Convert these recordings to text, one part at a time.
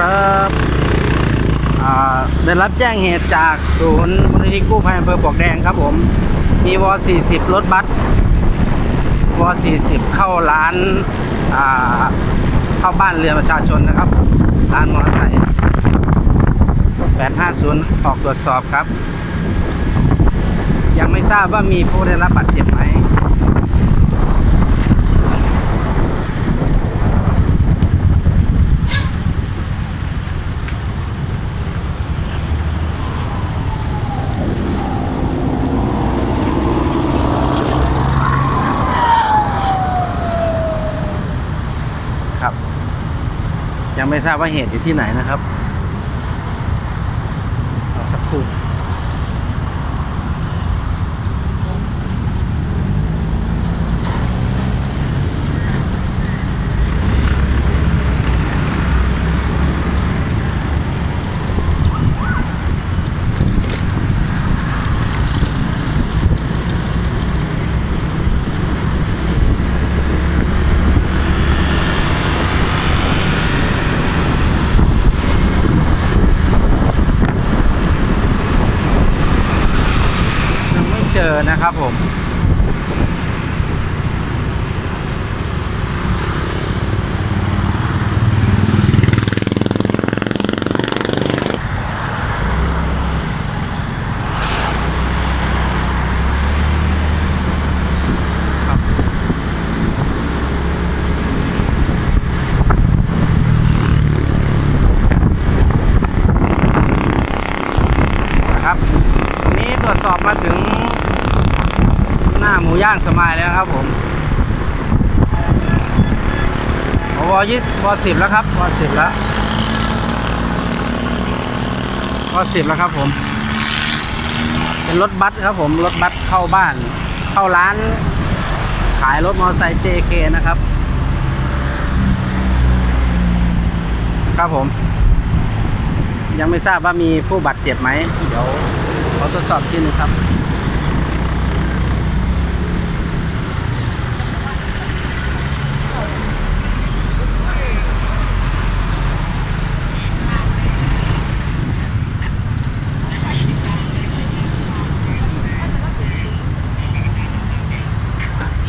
ครับได้รับแจ้งเหตุจากศูนย์มูลนิธิกู้ภัยอำเภอปลวกแดงครับผม มีวอ40 รถบัสวอ40 เข้าร้านาเข้าบ้านเรือนประชาชนนะครับ ร้านมอเตอร์ไซค์850 ออกตรวจสอบครับ ยังไม่ทราบว่ามีผู้ได้รับบาดเจ็บไหม ยังไม่ทราบว่าเหตุอยู่ที่ไหนนะครับเอาสักครู่ยังไม่เจอ นะครับผม นะครับวันนี้ตรวจสอบมาถึง หน้าหมู ย่างสมายแล้วครับผมวยี่วสิบแล้วครับวสิบแล้ววสิบแล้วครับผม เป็นรถบัสครับผม รถบัสเข้าบ้าน เข้าร้าน ขายรถมอเตอร์ไซค์ JK นะครับ ครับผม ยังไม่ทราบว่ามีผู้บาดเจ็บไหม เดี๋ยวขอตรวจสอบที่นึงครับ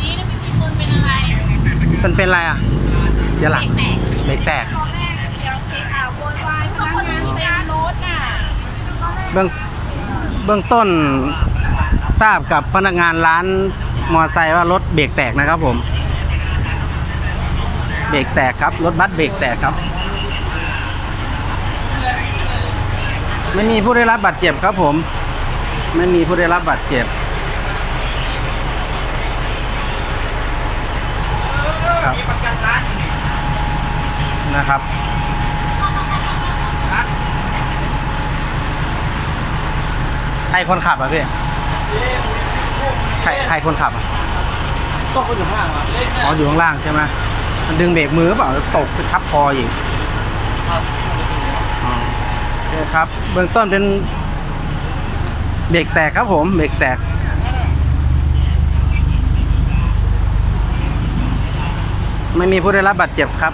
นี่แล้วมีคนเป็นอะไร มันเป็นอะไรอะ เสียหลักเบรกแตก ตอนแรกเสียงสีขาวโวยวายพนักงานเต็มรถน่ะเบื้องเบื้องต้นทราบกับพนักงานร้านมอไซค์ว่ารถเบรกแตกนะครับผม เบรกแตกครับ รถบัสเบรกแตกครับ ไม่มีผู้ได้รับบาดเจ็บครับผม ไม่มีผู้ได้รับบาดเจ็บครับ นะครับ ใครคนขับอะพี่ใครใครคนขับอะก็คนอยู่ข้างล่างครับอ๋ออยู่ข้างล่างใช่ไหมมันดึงเบรกมือหรือเปล่าแล้วตกไปทับคออีกครับอ๋อโอเคครับ เบื้องต้นเป็นเบรกแตกครับผมเบรกแตกไม่มีผู้ได้รับบาดเจ็บครับ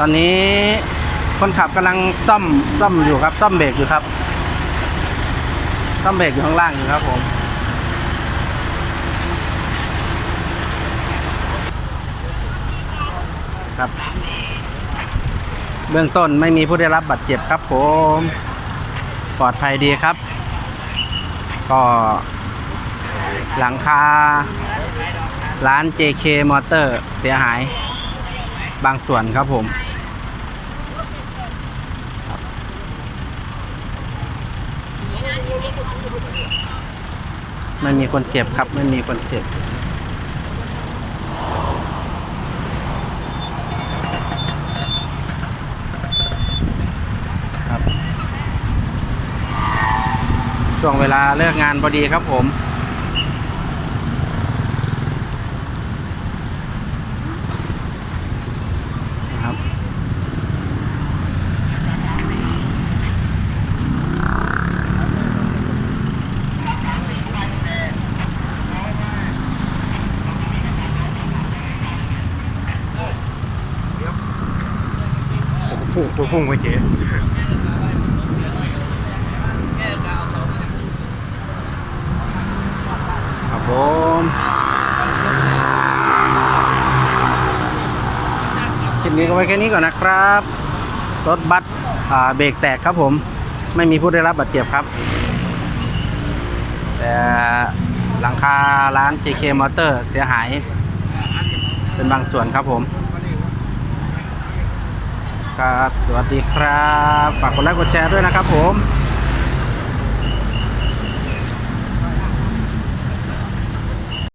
ตอนนี้คนขับกำลังซ่อมซ่อมอยู่ครับ ซ่อมเบรกอยู่ครับ ซ่อมเบรกอยู่ข้างล่างอยู่ครับผมครับเบื้องต้นไม่มีผู้ได้รับบาดเจ็บครับ ผม ปลอดภัยดีครับ ก็หลังคาร้าน JK Motor เสียหายบางส่วนครับผม ไม่มีคนเจ็บครับ ไม่มีคนเจ็บ ครับ ช่วงเวลาเลิกงานพอดีครับผม ตัวพุ่งไปเจ๊ครับผมคลิปนี้ก็ไว้แค่นี้ก่อนนะครับ รถบัสเบรกแตกครับผม ไม่มีผู้ได้รับบาดเจ็บครับ แต่หลังคาร้าน JK Motor เสียหาย เป็นบางส่วนครับผม ครับ สวัสดีครับ ฝากกดไลค์กดแชร์ด้วยนะครับผม